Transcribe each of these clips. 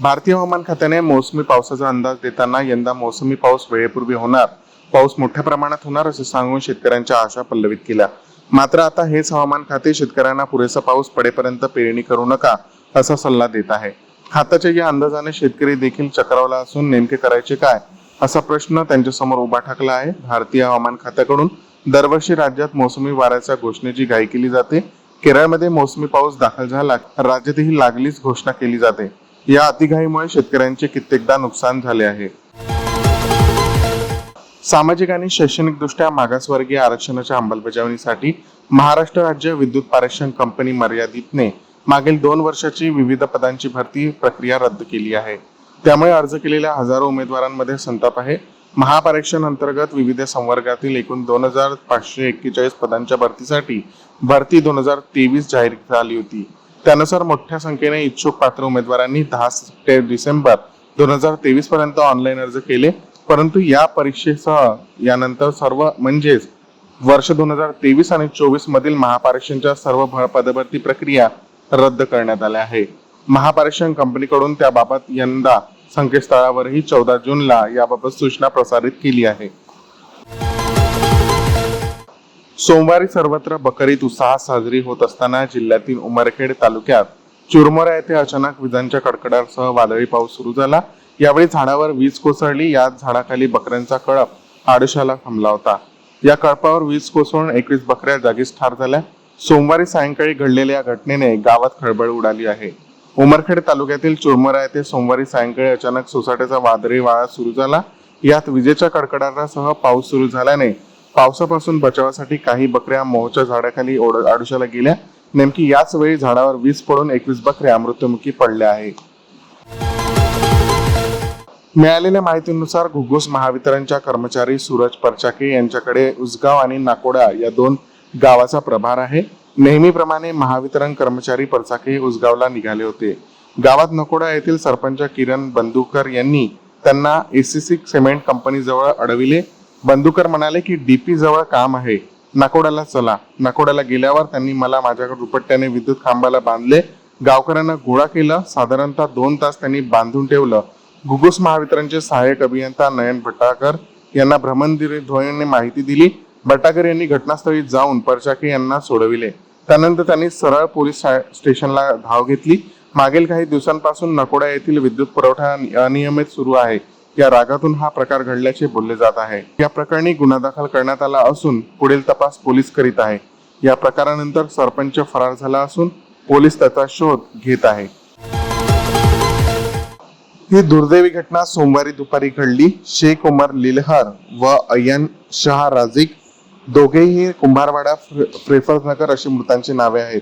भारतीय हवामान खात्याने मोसमी पावसाचा अंदाज देताना यंदा मोसमी पाऊस वेळेपूर्वी होणार. पाऊस मोठ्या प्रमाणात होणार असे सांगून शेतकऱ्यांच्या आशा पल्लवित केल्या. मात्र आता हेच हवामान खाते शेतकऱ्यांना पुरेसा पाऊस पडेपर्यंत पेरणी करू नका असा सल्ला देत आहे. खात्याच्या या अंदाजाने शेतकरी देखील चक्रावला असून नेमके करायचे काय असा प्रश्न त्यांच्यासमोर उभा ठाकला आहे. भारतीय हवामान खात्याकडून दरवर्षी राज्यात मोसमी वाऱ्याच्या घोषणेची घाई केली जाते. केरळमध्ये मोसमी पाऊस दाखल झाला. राज्यातही लागलीच घोषणा केली जाते. या अतिघाईमुळे शेतकऱ्यांचे कित्येकदा नुकसान झाले आहे. सामाजिक आणि शैक्षणिकदृष्ट्या मागासवर्गीय आरक्षणाच्या अंमलबजावणीसाठी महाराष्ट्र राज्य विद्युत पारेषण कंपनी मर्यादितने मागील दोन वर्षाची विविध पदांची भरती प्रक्रिया रद्द केली आहे. त्यामुळे अर्ज केलेल्या हजारो उमेदवारांमध्ये संताप आहे. महापारेक्षण अंतर्गत विविध संवर्गातील एकूण दोन हजार पाचशे एक्केचाळीस पदांच्या भरतीसाठी भरती दोन हजार तेवीस जाहीर झाली होती. त्यानुसार मोठ्या संख्येने इच्छुक पात्र उमेदवारांनी दहा ते डिसेंबर दोन हजार तेवीस पर्यंत ऑनलाईन अर्ज केले. परंतु या परीक्षेसह यानंतर सर्व म्हणजेच वर्ष दोन हजार तेवीस आणि चोवीस मधील महापारेषणच्या सर्व भ- पदभरती प्रक्रिया रद्द करण्यात आल्या आहे. महापारेषण कंपनीकडून त्याबाबत यंदा संकेतस्थळावरही चौदा जूनला याबाबत सूचना प्रसारित केली आहे. सोमवारी सर्वत्र बकरीत उत्साहात साजरी होत असताना जिल्ह्यातील उमरखेड तालुक्यात चुरमोरा येथे अचानक विजांच्या कडकडासह वादळी पाऊस सुरू झाला. यावेळी झाडावर वीज कोसळली. यात झाडाखाली बकऱ्यांचा कळप आडुशाला थांबला होता. या कळपावर वीज कोसळून एकवीस बकऱ्या जागीच ठार झाल्या. सोमवारी सायंकाळी घडलेल्या या घटनेने गावात खळबळ उडाली आहे. उमरखेड तालुक्यातील चुरमोरा येथे सोमवारी सायंकाळी अचानक सोसाट्याचा वादळी वारा सुरू झाला. यात विजेच्या कडकडाटासह पाऊस सुरू झाल्याने पावसापासून बचावासाठी काही बकऱ्या मोहच्या झाडाखाली ओढ- आडुशाला गेल्या. नेमकी याच वेळी झाडावर वीज पडून एकवीस बकऱ्या मृत्युमुखी पडल्या आहे मिळालेल्या माहितीनुसार घुगुस महावितरणच्या कर्मचारी सूरज परचाके यांच्याकडे उसगाव आणि नाकोडा या दोन गावाचा प्रभार आहे. नेहमीप्रमाणे महावितरण कर्मचारी परचाके उसगावला निघाले होते. गावात नकोडा येथील सरपंच किरण बंदुकर यांनी त्यांना एसीसी सिमेंट कंपनीजवळ अडविले. बंदुकर म्हणाले की डीपी जवळ काम आहे. नाकोड्याला चला. नाकोड्याला गेल्यावर त्यांनी मला माझ्याकडे दुपट्ट्याने विद्युत खांबाला बांधले. गावकऱ्यांना गोळा केलं. साधारणतः दोन तास त्यांनी बांधून ठेवलं. घुगुस महावितरणचे सहाय्यक अभियंता नयन भट्टाकर यांना भ्रमणध्वनीने माहिती दिली. भट्टाकर यांनी घटनास्थळी जाऊन परचाके यांना सोडविले. त्यानंतर त्यांनी सरळ पोलीस स्टेशनला धाव घेतली. मागील काही दिवसांपासून नकोडा येथील विद्युत पुरवठा अनियमित सुरू आहे. या रागातून हा प्रकार घडल्याचे बोलले जात आहे. या प्रकरणी गुन्हा दाखल करण्यात आला असून पुढील तपास पोलीस करीत आहे. या प्रकारानंतर सरपंच फरार झाला असून पोलीस त्याचा शोध घेत आहे. ही दुर्दैवी घटना सोमवारी दुपारी घडली. शेख उमर लिलहर व अयन शहा राजिक दोघेही कुंभारवाडा नगर अशी मृतांची नावे आहेत.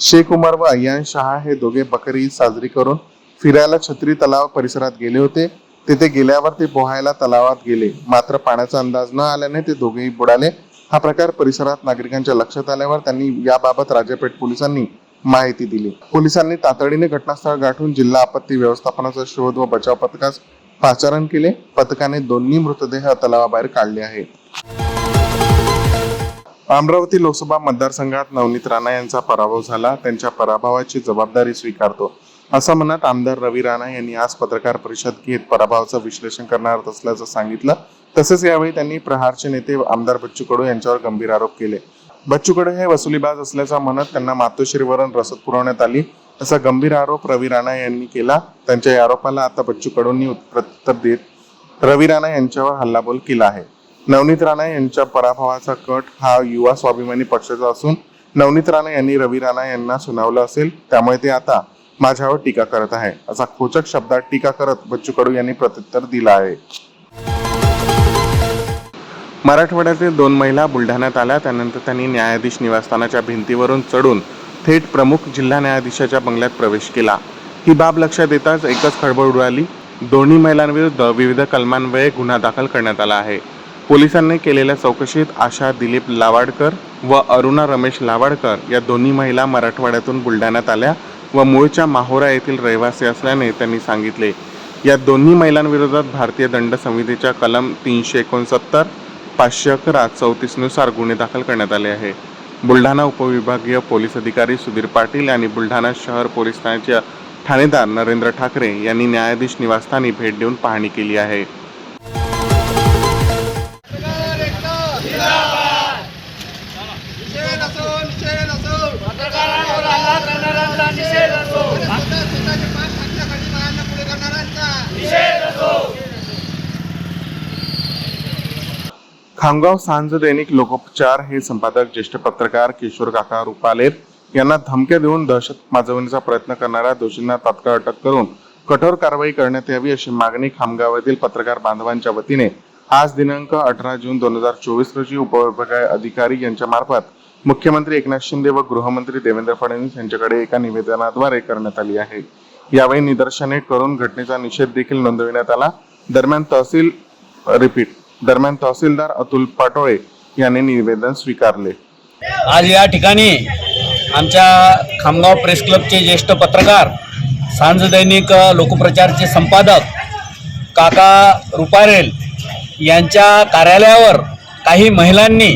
शेख उमर व अय्यान शहा हे दोघे बकरी साजरी करून फिरायला छत्री तलाव परिसरात गेले होते. तिथे गेल्यावर ते पोहायला तलावात गेले. मात्र पाण्याचा अंदाज न आल्याने ते दोघेही बुडाले. हा प्रकार परिसरात नागरिकांच्या लक्षात आल्यावर त्यांनी याबाबत राजापेठ पोलिसांनी माहिती दिली. पोलिसांनी तातडीने घटनास्थळ गाठून जिल्हा आपत्ती व्यवस्थापनाचा शोध व बचाव पथकास पाचारण केले. पथकाने दोन्ही मृतदेह तलावाबाहेर काढले आहेत. अमरावती लोकसभा मतदारसंघात नवनीत राणा यांचा पराभव झाला. त्यांच्या पराभवाची जबाबदारी स्वीकारतो. असं म्हणत आमदार रवी राणा यांनी आज पत्रकार परिषद घेत पराभवाचं विश्लेषण करणार असल्याचं सांगितलं. तसेच यावेळी त्यांनी प्रहारचे नेते आमदार बच्चू कडू यांच्यावर गंभीर आरोप केले. बच्चू कडू हे वसुलीबाज असल्याचं म्हणत त्यांना मातोश्रीवरून रसद पुरवण्यात आली. असा गंभीर आरोप रवी राणा यांनी केला. त्यांच्या या आरोपाला आता बच्चू कडूंनी उत्तर देत रवी राणा यांच्यावर हल्लाबोल केला आहे. नवनीत राणा यांच्या पराभवाचा कट हा युवा स्वाभिमानी पक्षाचा असून नवनीत राणा यांनी रवी राणा यांना सुनावलं असेल. त्यामुळे ते आता माझ्यावर टीका करत आहे. असा खोचक शब्दात टीका करत बच्चू कडू यांनी प्रत्युत्तर दिलं आहे. मराठवाड्यातील दोन महिला बुलढाण्यात आल्या. त्यानंतर त्यांनी न्यायाधीश निवासस्थानाच्या भिंतीवरून चढून थेट प्रमुख जिल्हा न्यायाधीशाच्या बंगल्यात प्रवेश केला. ही बाब लक्षात येताच एकच खळबळ उडाली. दोन्ही महिलांविरुद्ध विविध कलमान्वये गुन्हा दाखल करण्यात आला आहे. पोलिसांनी केलेल्या चौकशीत आशा दिलीप लावाडकर व अरुणा रमेश लावाडकर या दोन्ही महिला मराठवाड्यातून बुलढाण्यात आल्या. व मूळच्या माहोरा येथील रहिवासी असल्याने त्यांनी सांगितले या दोन्ही महिलांविरोधात भारतीय दंड संहितेच्या कलम तीनशे एकोणसत्तर पाचशे अकरा चौतीसनुसार गुन्हे दाखल करण्यात आले आहे. बुलढाणा उपविभागीय पोलीस अधिकारी सुधीर पाटील आणि बुलढाणा शहर पोलीस ठाण्याचे ठाणेदार नरेंद्र ठाकरे यांनी न्यायाधीश निवासस्थानी भेट देऊन पाहणी केली आहे. खामगाव सांज दैनिक लोकोपचार हे संपादक ज्येष्ठ पत्रकार किशोर काका रुपालेर यांना धमक्या देऊन दहशत माजवण्याचा प्रयत्न करणाऱ्या दोषींना तात्काळ अटक करून कठोर कारवाई करण्यात यावी अशी मागणी खामगावातील पत्रकार बांधवांच्या वतीने आज दिनांक अठरा जून दोन हजार चोवीस रोजी उपविभागीय अधिकारी यांच्या मार्फत मुख्यमंत्री एकनाथ शिंदे व गृहमंत्री देवेंद्र फडणवीस यांच्याकडे एका निवेदनाद्वारे करण्यात आली आहे. यावेळी निदर्शने करून घटनेचा निषेध देखील नोंदविण्यात आला. दरम्यान तहसील रिपीट. दरम्यान तहसीलदार अतुल पाटोळे यांनी निवेदन स्वीकारले. आज या ठिकाणी आमच्या खामगाव प्रेस क्लबचे ज्येष्ठ पत्रकार सांज दैनिक लोकप्रचारचे संपादक काका रुपारेल यांच्या कार्यालयावर काही महिलांनी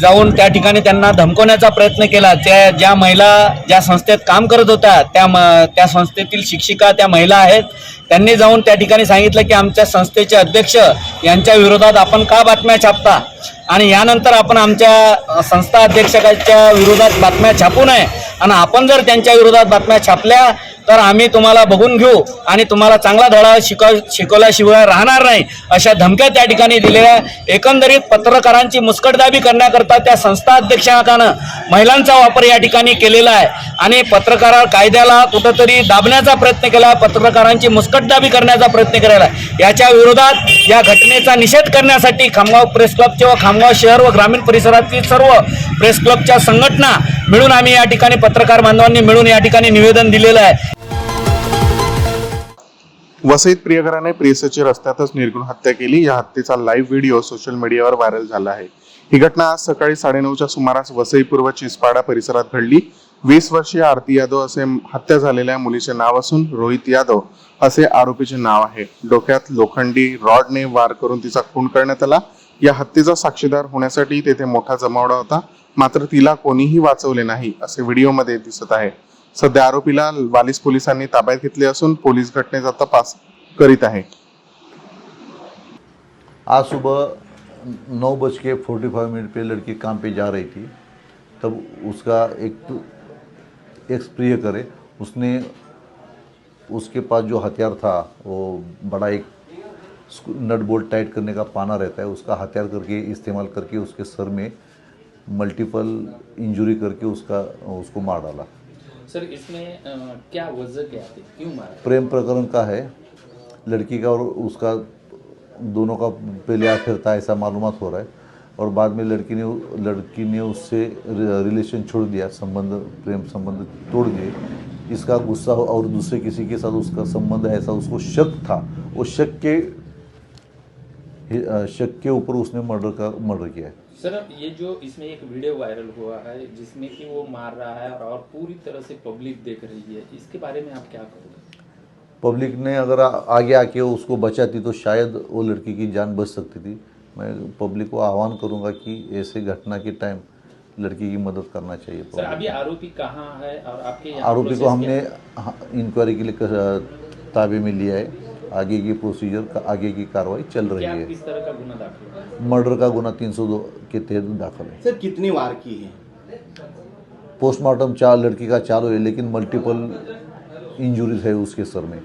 जाऊन त्या ठिकाणी त्यांना धमकवण्याचा प्रयत्न केला. त्या ज्या महिला ज्या संस्थेत काम करत होत्या त्या म त्या संस्थेतील शिक्षिका त्या महिला आहेत. त्यांनी जाऊन त्या ठिकाणी सांगितलं की आमच्या संस्थेचे अध्यक्ष यांच्या विरोधात आपण का बातम्या छापता? आणि यानंतर आपण आमच्या संस्था अध्यक्षाच्या विरोधात बातम्या छापू नये. आणि आपण जर त्यांच्या विरोधात बातम्या छापल्या तर आम्ही तुम्हाला बघून घेऊ आणि तुम्हाला चांगला धडा शिकव शिकवल्याशिवाय राहणार नाही अशा धमक्या त्या ठिकाणी दिलेल्या एकंदरीत पत्रकारांची मुस्कटदाबी करण्याकरता त्या संस्था अध्यक्षांकानं महिलांचा वापर या ठिकाणी केलेला आहे. आणि पत्रकार कायद्याला कुठंतरी दाबण्याचा प्रयत्न केला पत्रकारांची मुस्कटदाबी करण्याचा प्रयत्न केलेला आहे. याच्या विरोधात या घटनेचा निषेध करण्यासाठी खामगाव प्रेस क्लबचे व खामगाव शहर व ग्रामीण परिसरातील सर्व प्रेस क्लबच्या संघटना मिळून आम्ही या ठिकाणी पत्रकार बांधवांनी मिळून या ठिकाणी निवेदन दिलेलं आहे. वसईत प्रियकराने प्रियसेची रस्त्यातच निर्गुण हत्या केली. या हत्येचा लाईव्ह व्हिडिओ सोशल मीडियावर व्हायरल झाला आहे. ही घटना आज सकाळी साडेनऊच्या सुमारास वसई पूर्व चिसपाडा परिसरात घडली. वीस वर्षीय आरती यादव असे हत्या झालेल्या मुलीचे नाव असून रोहित यादव असे आरोपीचे नाव आहे. डोक्यात लोखंडी रॉडने वार करून तिचा खून करण्यात आला. या हत्येचा साक्षीदार होण्यासाठी तेथे मोठा जमावडा होता. मात्र तिला कोणीही वाचवले नाही असे व्हिडिओमध्ये दिसत आहे. सध्या आरोपीला वालीस पोलिसांनी ताब्यात घेतले असून पोलीस घटनेचा तपास करीत आहे. आज सुबह नौ बज के फोर्टी फाइव मिनट पे लड़की काम पे जा रही थी. तब उसका एक तो एक्स प्रिय करे उसने उसके पास जो हथियार था वो बड़ा एक नट बोल्ट टाइट करने का पाना रहता है उसका हथियार करके इस्तेमाल करके उसके सर में मल्टीपल इंजरी करके उसका उसको मार डाला। सर इसमें क्या वजह क्या थी? क्यों मारा? प्रेम प्रकरण का है। लड़की का और उसका दोनों का पहले आखिर था ऐसा मालूम हो रहा है। और बाद में लड़की ने लड़की ने उससे रिलेशन छोड़ दिया संबंध प्रेम संबंध तोड़ दिए। इसका गुस्सा हो और दूसरे किसी के साथ उसका संबंध ऐसा उसको शक था। वो शक के शक के ऊपर उसने मर्डर का मर्डर किया है। सर ये जो इसमें एक वीडियो वायरल हुआ है जिसमें कि वो मार रहा है और पूरी तरह से पब्लिक देख रही है इसके बारे में आप क्या कहोगे? पब्लिक ने अगर आगे आके उसको बचाती तो शायद वो लड़की की जान बच सकती थी। मैं पब्लिक को आह्वान करूँगा कि ऐसे घटना के टाइम लड़की की मदद करना चाहिए सर अभी आरोपी कहाँ है और आपके आरोपी को हमने इंक्वायरी के लिए ताबे में लिया है। आगे की प्रोसीजर का आगे की कार्रवाई चल रही क्या है। किस तरह का गुना दाखिल है मर्डर का गुना 302 के तहत दाखिल है। सर कितनी वार की है? पोस्टमार्टम चार लड़की का चालू है लेकिन मल्टीपल इंजुरीज है उसके सर में।